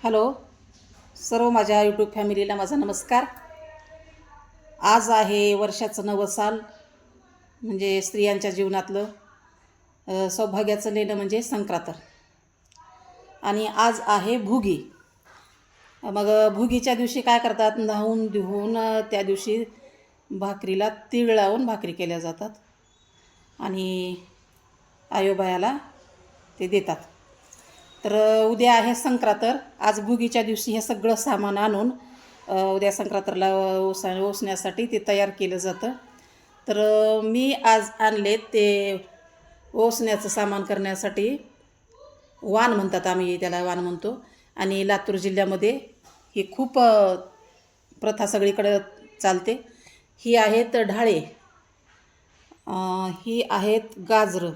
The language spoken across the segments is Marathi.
हॅलो सर्व माझ्या यूट्यूब फॅमिलीला माझा नमस्कार. आज आहे वर्षाचं नवं साल म्हणजे स्त्रियांच्या जीवनातलं सौभाग्याचं लेणं म्हणजे संक्रांत. आणि आज आहे भुगी. मग भुगीच्या दिवशी काय करतात? न्हावून धुवून त्या दिवशी भाकरीला तीळ लावून भाकरी केल्या जातात. आणि आयोबायाला ते देतात. तर उद्या आहे संक्रांतर. आज भुगीच्या दिवशी हे सगळं सामान आणून उद्या संक्रांतरला ओसा ओसण्यासाठी ते तयार केलं जातं. तर मी आज आणले ते ओसण्याचं सामान करण्यासाठी वाण म्हणतात आम्ही त्याला वाण म्हणतो. आणि लातूर जिल्ह्यामध्ये ही खूप प्रथा सगळीकडं चालते. ही आहेत ढाळे. ही आहेत गाजरं.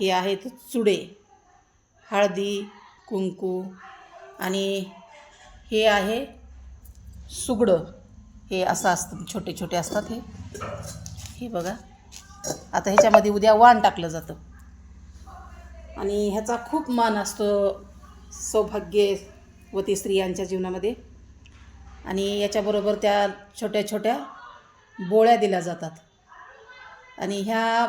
ही आहेत चुडे. हळदी कुंकू आणि हे आहे सुगडं. हे असं असतं छोटे छोटे असतात हे. हे बघा. आता ह्याच्यामध्ये उद्या वाण टाकलं जातं. आणि ह्याचा खूप मान असतो सौभाग्यवती स्त्रियांच्या जीवनामध्ये. आणि याच्याबरोबर त्या छोट्या छोट्या बोळ्या दिल्या जातात. आणि ह्या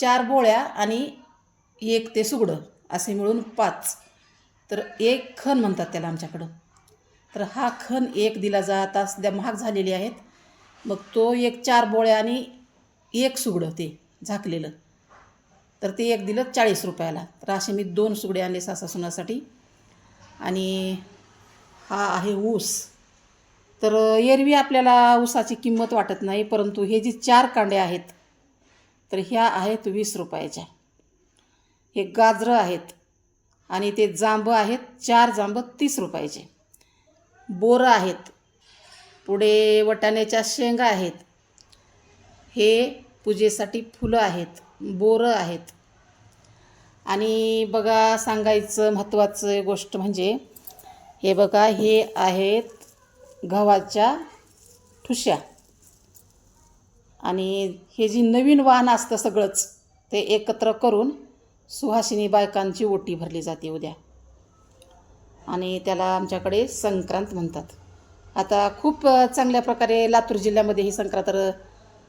चार बोळ्या आणि एक ते सुगडं. असे मिळून पाच. तर एक खण म्हणतात त्याला आमच्याकडं. तर हा खण एक दिला जाता सध्या महाग झालेले आहेत. मग तो एक चार बोळ्या आणि एक सुगडं ते झाकलेलं. तर ते एक दिलं चाळीस रुपयाला. तर असे मी दोन सुगडे आणले सासासुनासाठी आणि हा आहे ऊस. तर एरवी आपल्याला ऊसाची किंमत वाटत नाही परंतु हे जी चार कांडे आहेत तर ह्या आहेत वीस रुपयाच्या. हे गाजरं आहेत आणि ते जांभं आहेत. चार जांब तीस रुपयाचे. बोरं आहेत. पुढे वटाण्याच्या शेंगा आहेत. हे पूजेसाठी फुलं आहेत. बोरं आहेत. आणि बघा सांगायचं महत्त्वाचं गोष्ट म्हणजे हे बघा हे आहेत गव्हाच्या ठुश्या. आणि हे जी नवीन वाहन असतं सगळंच ते एकत्र करून सुहासिनी बायकांची ओटी भरली जाते उद्या. आणि त्याला आमच्याकडे संक्रांत म्हणतात. आता खूप चांगल्या प्रकारे लातूर जिल्ह्यामध्ये ही संक्रांत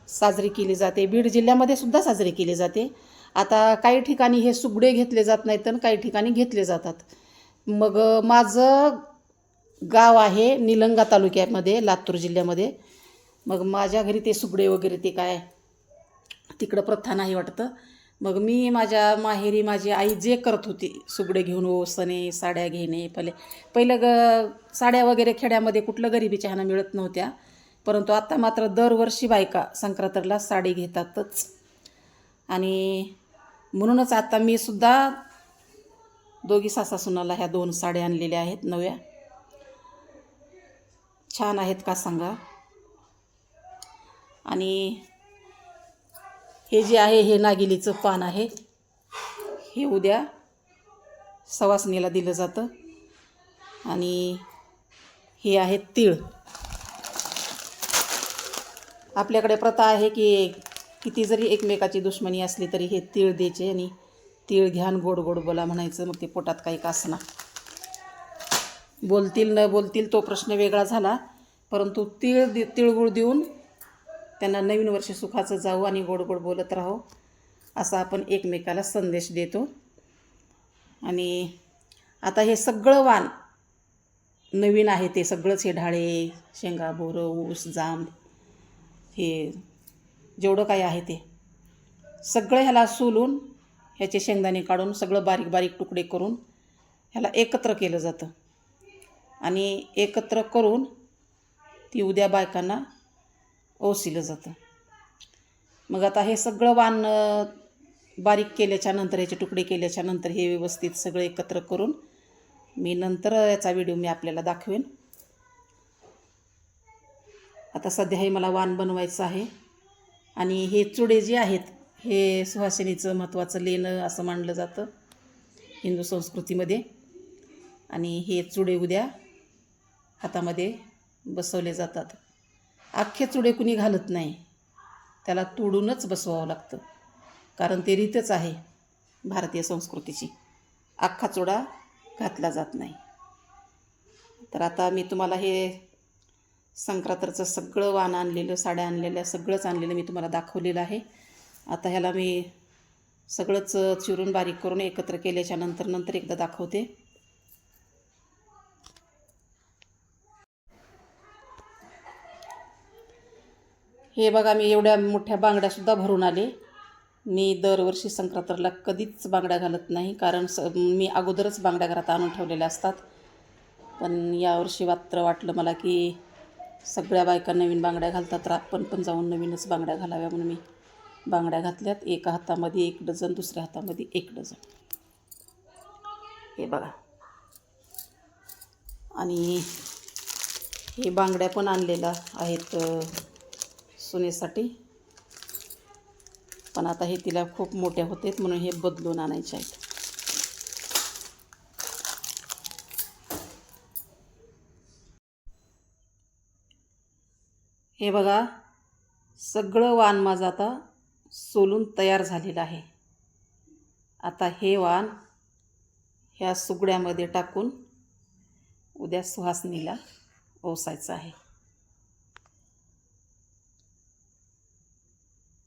साजरी केली जाते. बीड जिल्ह्यामध्ये सुद्धा साजरी केली जाते. आता काही ठिकाणी हे सुगडे घेतले जात नाहीत तर काही ठिकाणी घेतले जातात. मग माझं गाव आहे निलंगा तालुक्यामध्ये लातूर जिल्ह्यामध्ये. मग माझ्या घरी ते सुगडे वगैरे ते काय तिकडं प्रथा नाही वाटतं. मग मी माझ्या माहेरी माझी आई जे करत होती सुगडे घेऊन ओसणे साड्या घेणे पहिले पहिलं ग साड्या वगैरे खेड्यामध्ये कुठलं गरिबीच्या ह्यानं मिळत नव्हत्या. परंतु आत्ता मात्र दरवर्षी बायका संक्रांतला साडी घेतातच. आणि म्हणूनच आता मी सुद्धा दोघी सासासुनाला ह्या दोन साड्या आणलेल्या आहेत नव्या. छान आहेत का सांगा? आणि हे जे आहे हे नागिलीचं पान आहे. हे उद्या सवासणीला दिलं जातं. आणि हे आहे तीळ. आपल्याकडे प्रथा आहे की किती जरी एकमेकाची दुश्मनी असली तरी हे तीळ द्यायचे आणि तीळ घ्यान गोड गोड बोला म्हणायचं मग ते पोटात काही कासना बोलतील न बोलतील तो प्रश्न वेगळा झाला परंतु तीळ दि तिळगुळ देऊन त्यांना नवीन वर्ष सुखाचं जाऊ आणि गोड गोड बोलत राहो असा आपण एकमेकाला संदेश देतो. आणि आता हे सगळं वाण नवीन आहे ते सगळंच हे ढाळे शेंगा बोरं ऊस जांब हे जेवढं काही आहे ते सगळं ह्याला सोलून ह्याचे शेंगदाणे काढून सगळं बारीक बारीक तुकडे करून ह्याला एकत्र केलं जातं. आणि एकत्र करून ती उद्या बायकांना ओसिलं जातं. मग आता हे सगळं वाण बारीक केल्याच्यानंतर याचे तुकडे केल्याच्यानंतर हे व्यवस्थित सगळं एकत्र करून मी नंतर याचा व्हिडिओ मी आपल्याला दाखवेन. आता सध्या हे मला वाण बनवायचं आहे. आणि हे चुडे जे आहेत हे सुहासिनीचं महत्त्वाचं लेणं असं मानलं जातं हिंदू संस्कृतीमध्ये. आणि हे चुडे उद्या हातामध्ये बसवले जातात. अख्खे चुडे कुणी घालत नाही. त्याला तोडूनच बसवावं लागतं. कारण ते रीतच आहे भारतीय संस्कृतीची. अख्खा चुडा घातला जात नाही. तर आता मी तुम्हाला हे संक्रांतरचं सगळं वाण आणलेलं साड्या आणलेल्या सगळंच आणलेलं मी तुम्हाला दाखवलेलं आहे. आता ह्याला मी सगळंच चिरून बारीक करून एकत्र केल्याच्यानंतर नंतर एकदा दाखवते. हे बघा मी एवढ्या मोठ्या बांगड्यासुद्धा भरून आले. मी दरवर्षी संक्रांतला कधीच बांगड्या घालत नाही कारण स मी अगोदरच बांगड्या घरात आणून ठेवलेल्या असतात. पण यावर्षी मात्र वाटलं मला की सगळ्या बायका नवीन बांगड्या घालतात तर आपण पण जाऊन नवीनच बांगड्या घालाव्या म्हणून मी बांगड्या घातल्यात. एका हातामध्ये एक डझन दुसऱ्या हातामध्ये एक डझन. हे बघा. आणि हे बांगड्या पण आणलेल्या आहेत सुनेसाठी. पण आता हे तिला खूप मोठ्या होतेत म्हणून हे बदलून आणायचे आहेत. हे बघा सगळं वाण माझं आता सोलून तयार झालेलं आहे. आता हे वाण ह्या सुगड्यामध्ये टाकून उद्या सुहासनीला ओसायचं आहे.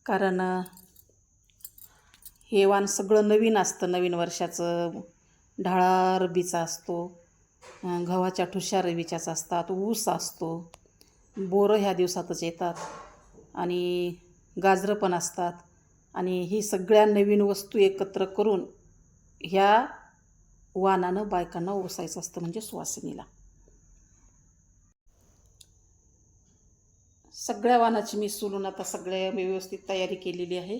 कारण हे वाण सगळं नवीन असतं नवीन वर्षाचं. ढाळा रबीचा असतो गव्हाच्या ठुशा रबीच्याच असतात ऊस असतो. बोरं ह्या दिवसातच येतात आणि गाजरं पण असतात. आणि ही सगळ्या नवीन वस्तू एकत्र करून ह्या वानानं बायकांना ओसायचं असतं म्हणजे सुवासिनीला. सगळ्या वाणाची मी सोलून आता सगळ्या मी व्यवस्थित तयारी केलेली आहे.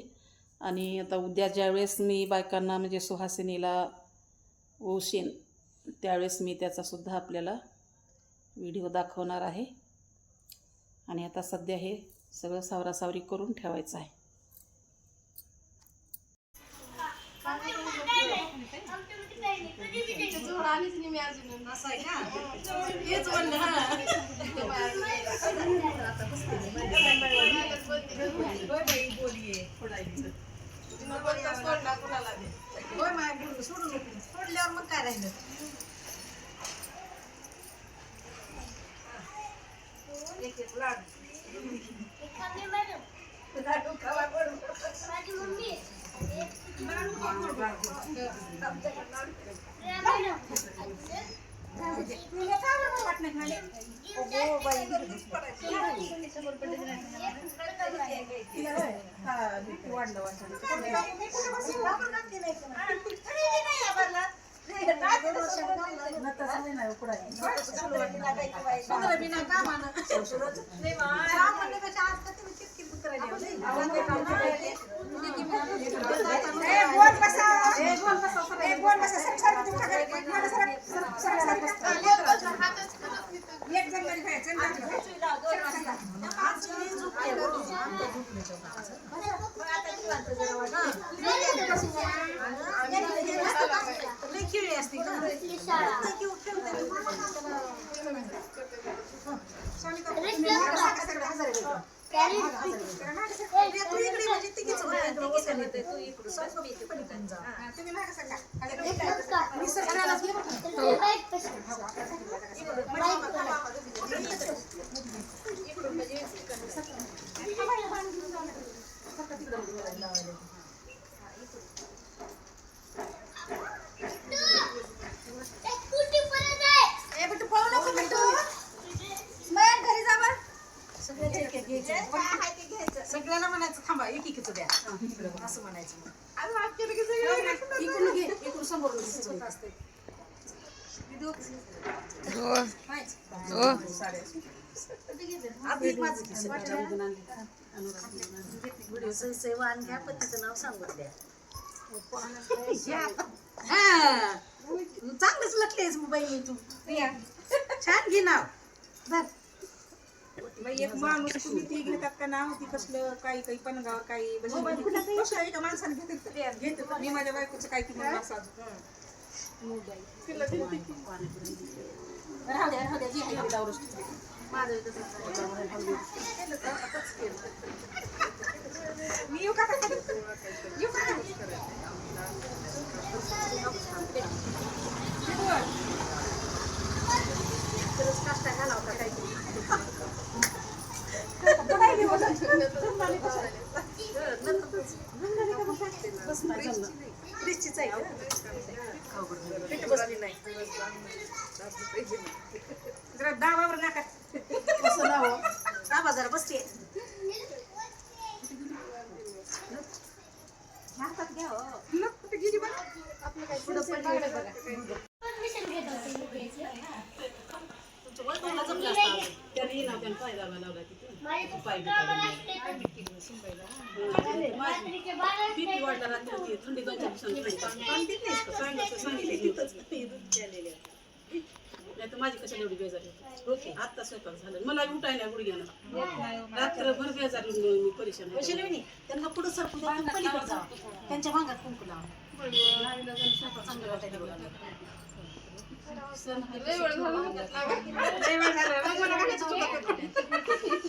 आणि आता उद्या ज्यावेळेस मी बायकांना म्हणजे सुहासिनीला ओशेन त्यावेळेस मी त्याचासुद्धा आपल्याला व्हिडिओ दाखवणार आहे. आणि आता सध्या हे सगळं सावरासावरी करून ठेवायचं आहे सोडल्यावर मग काय राहिलं एक एक लाडू लाडू खावा बरोबर तुला काय बरं वाटलं खाली? अगो बाई, तिला होय? हा, BP वाढलं वाटतं. मी कुठं बसली? आपण घातली नाही का? खरेदी नाही आम्हाला. न तसं नाही ना, पुढं आहे. पंधरा बिना कामानं. सामान्यपेक्षा आज तर तुम्ही किटकिट उतरायली हो, नाही? ए, बोल बसा. ए, बोल बसा. सरक, सरक, तुम्ही सगळे. मागं सरक, सरक, सरक, सरक. हा, लेकरं. एक जण घरी खायचं, एक जण घरी खायचं. आज मी झोपले, बरोबर. आमच्या झोपले तेव्हा. लई खेळी असते का? खेळ- खेळते. स्वामी का? तुम्ही मागं सारखं सगळं हजारे देतो. तू इकडे म्हणजे तिघीच होते. इकडं बसायला येते. तू इकडं. स्वामी का? पण इकडून जा. हा, तुम्ही मागं सरका. आणि मी सगळ्यालाच घेतो. ए, पण तू पळू नको बिट्टू. स्मरण घरी जा बरं. सगळ्याचं एक एक घ्यायचं. सगळ्याला म्हणायचं थांबा एक एकीचं द्या इकडं असं म्हणायचं मग. इकडून घे इकडून समोर घे. असते आधी एक माझं घे. व्हिडिओ सेवा आणि घ्या पतीचं नाव सांगून द्या. हा. चांगलंच लटलेस बाई तू. छान घे नाव. धर. बाई एक माणूस तुम्ही ती घेतात का? नाव ती कसलं? काही काही पणगावर काही म्हणजे कसं एका माणसाने घेतात? घेतात मी माझ्या बायकोचं काही किंमत असं मी येऊ का येऊ का पीठ बसली नाही दाबावर नका कसं नाव दाबा जरा बसते हातात घ्या हो. नको कुठे गेली बरं पुढं पण बघा. तुमचं वय दोनला जमलं असतं अजून. त्याने ना त्याने पाय दाबा लावला तिथे बीपी वाढला रात्री ती थंडी दोन चार दिवसांनी पाणी पित नाहीस का? सांगायचं सांगितलं नव्हतं. नाही तर माझी कशाला एवढी बेजार होती आत्ता स्वयंपाक झाला मला उठायला गुडघ्यानं रात्रभर बेजार मी परेशान. वैशाली वहिनी, त्यांना पुढं सरकू द्या तुम्ही पलीकडे जा त्यांच्या भांगात कुंकू लावा चांगलं वाटायला बघा. लय वेळ झाला. मग मला घालायचं होतं.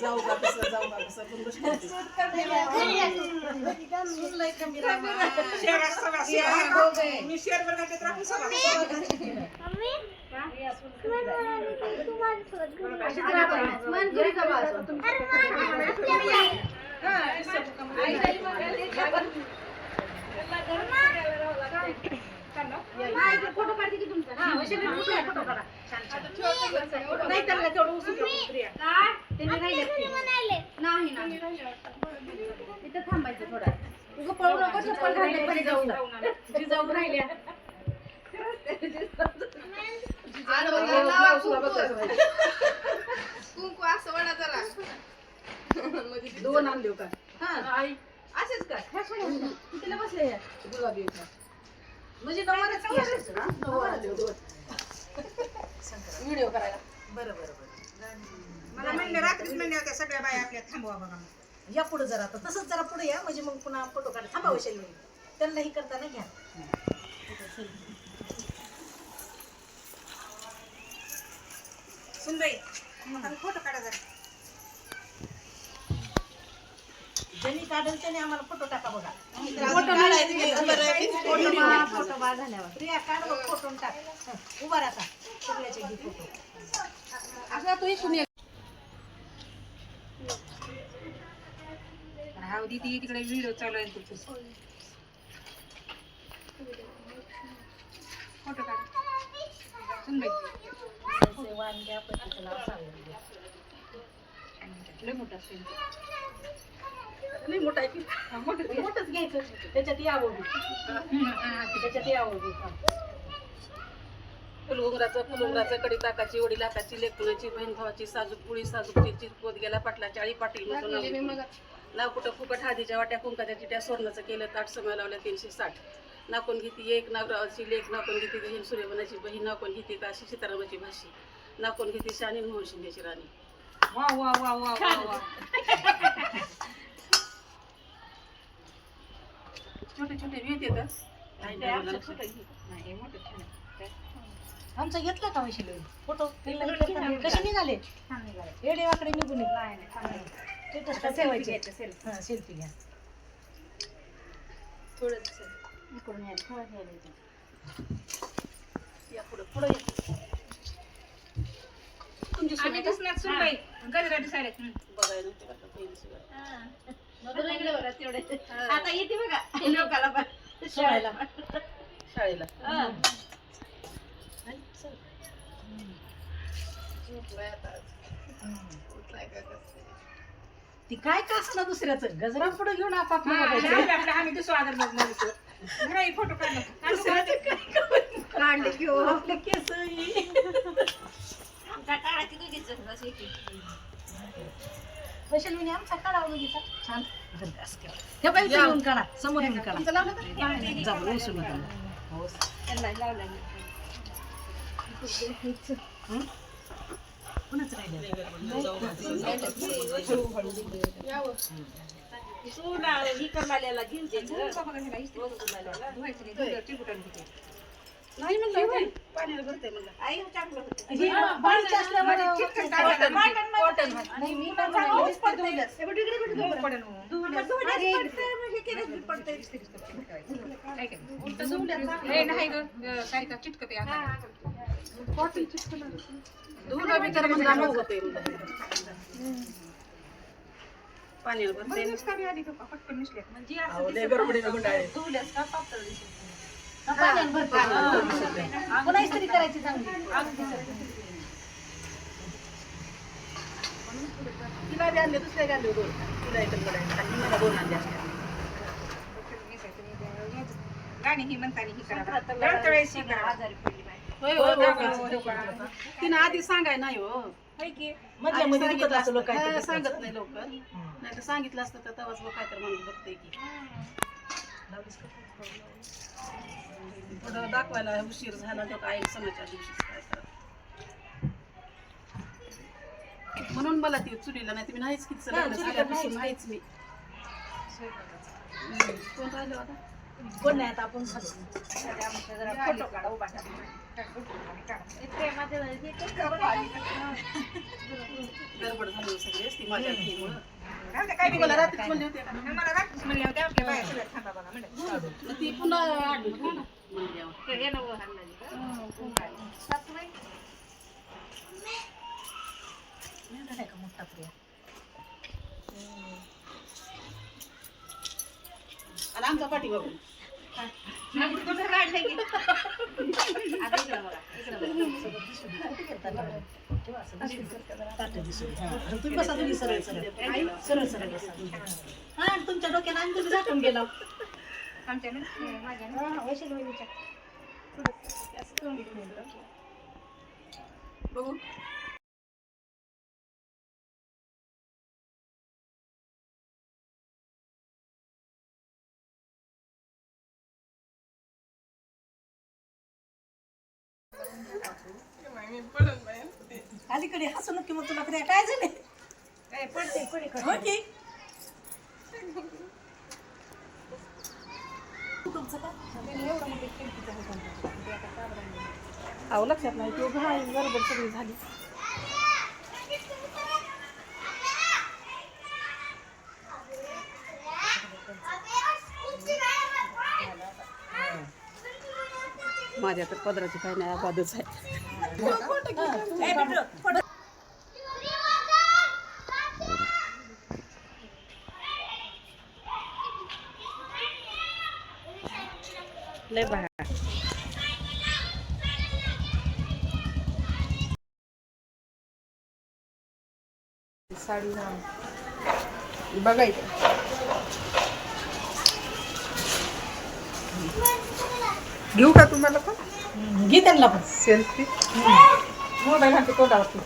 जाऊ का कसं जाऊ का कसं पण गोष्ट होती. शेरात सगळा शेर. मी शेरभर घालते तर आपण सगळा. नाही त्यांना तेवढं उचलून टाकू प्रिया. जिजाऊ राहिल्या. कुंकू असं वडा जरा दोन आणले का असेच का? कितीला बसले? गुलाबी. म्हणजे नवरच की असायचं ना? आणले हो, दोन. व्हिडिओ करायला. बरं बरं बरं. मला म्हणले रात्रीच म्हणले होत्या सगळ्या बाया आपल्या थांबवा बघा या पुढे जरा आता. तसंच जरा पुढे या. म्हणजे मग पुन्हा फोटो काढा. थांबा वैशाली वहिनी त्यांना ही करताना घ्या. सुनबाई फोटो काढा जरा. ज्यांनी काढेल त्याने आम्हाला फोटो टाका बघा. फोटो झाल्यावर. प्रिया काढ बघ फोटो टाक. उभा राहा सगळ्याचे घे फोटो असा तो ये. हा दीदी तिकडे व्हिडिओ चालू आहे तुझी फोटो काढ. वांग्या. लय मोठा लई मोठा आहे की. मोठं मोठंच घ्यायचं त्याच्यात यावं. त्याच्यात यावं. फुलगुंगराचं फुलगुंगराचं कडी ताकाची वडी लाटाची लेकुणाची बहीण भावाची साजूक पुळी साजूकची पोत गेला पाटलाची आळी पाटील नाव. कुठं फुकट हादीच्या वाट्या कुंकाच्या चिट्या सोन्याचं केलं ताट समय लावल्या तीनशे साठ नाकोन घेती एक नागरावाची लेख नाकोन घेती बहीण सूर्यवनाची बहीण नाकोन घेती काशी सीतारामाची भाशी नाकोन घेती शानी मोहन शिंदेची राणी वा वा वा वा वा वा छोटे छोटे भेट येतात नाही मोठं छान आहे. आमचं घेतलं का वैशिले फोटो? कसे निघाले? एडे वाकडे निघून सेल्फी घ्या. इकडून या, थोडं घ्यायला. या पुढं पुढं तुमची आम्ही आहे का? दिसणार सुनबाई गजरा दिसायला हं. बघायला आता येते बघा. लोकाला शाळेला. शाळेला. ती काय का असणार दुसऱ्याचं? गजरा पुढे घेऊन आपापलं हा, बघायचं. आम्ही आदर बघणार फोटो काढला हो, आपले केस वैशालीने आमचा काढा बघितला छान. भरगास केला. हे बाई इथं येऊन काढा. समोर येऊन काढा. जाऊ उचलू नका? कोणाचं राहिलं? नाही म्हणलं होतं. पाण्याला भरतंय म्हणलं हे बाळीचं असल्यामुळे धुल्यास मऊ पडेल मग. धुल्यास पडतंय, मग हे केल्यास बी पडतंय. काय केलं? उलटं धुल्यास हे नाही ग अं, सारिका चिटकते अंगाला. धुलं बी तर म्हणलं मऊ होते पाण्याला भरते बरंच कार्य आली का? पटकन मिसळ्यात. म्हणजे असं नाही. धुल्यास का पातळ दिसत. पाण्याने भरते. पुन्हा इस्त्री करायची चांगली. तिला बी आणले दुसऱ्या बी आणले दोन तिला एकच बघायला. आणि मला दोन आणले असत्या गाणी ही म्हणतानी ही करा. लढतळायची ही करा. होय होय दाखवायचं. हो. तिनं आधी सांगाय नाही हो. मध्ये दुखत असं लोक हा, सांगत नाही लवकर. नाही तर सांगितलं असतं तर तेव्हाच मग काय तर म्हणून बघते की. थोडं दाखवायला उशीर झाला तर काय सणाच्या दिवशीच काय करा म्हणून मला ती चुलीला नाही मी नाहीच की लग्न झाल्यापासून नाहीच मी. कोण राहिलं आता कोण नाही आता आपण खातो. फोटो काढा, उभा टाका. गडबड झाली सगळेच ती माझ्या काय मला बोला. रात्रीच म्हणली होती का मला रात्रीच म्हणले होते, आपल्या बाया सगळ्या थांबा बघा म्हणलं. मग ती पुन्हा आडवी होती ना म्हणल्यावर. तर ये ना वर हाणला की. सासूबाई? एवढा नाही का मोठा प्रिया? आणि आमचा पाठी बघून मग कुठं की? तुम्ही बसा तुम्ही सरळ सरळ सरळ सरळ बसा हा तुमच्या डोक्याला आणि तुम्ही झाकून गेला आमच्या बघू. अलीकडे हसू नक्की मग तुला प्रिया काय झाले पडते, पडे. हो की. तुमचं का? अहो लक्षात नाही तो घाई गडबड सगळी झाली. माझ्या तर पदराची काही नाही आबादच आहे. लय बघा साडी बघायचं घेऊ का तुम्हाला पण? घे त्यांना पण. सेल्फी मोबाईल हाती तोंडावरती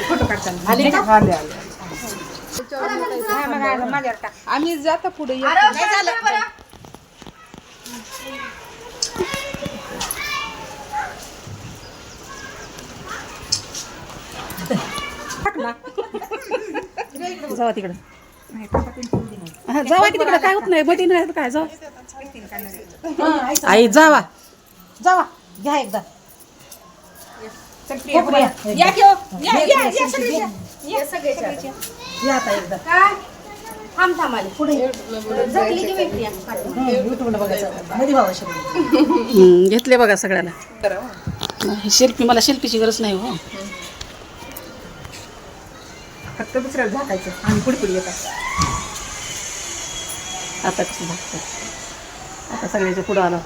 फोटो काढताना आले का? आले आले. हा, मग आलं, माझ्यावर टाक. आम्ही जाता पुढे. येऊ. झालं. जावा तिकडं हा, जावा तिकडं. काय होत नाही? मध्ये नाही काय ऐक. आई जावा जावा घ्या एकदा. या. की हो. या, या, या. या. आता एकदा. थांब थांब आले. पुढे. झोपली की बाई प्रिया युट्यूबला बघायचं मध्ये भावा शब्द हम्म, घेतले बघा सगळ्याला ही. शिल्पी मला शिल्पीची गरज नाही हो. फक्त दुसऱ्याला झाकायचं आणि पुढे पुढे येतात. आता कसं आता सगळ्याच्या पुढं आलं.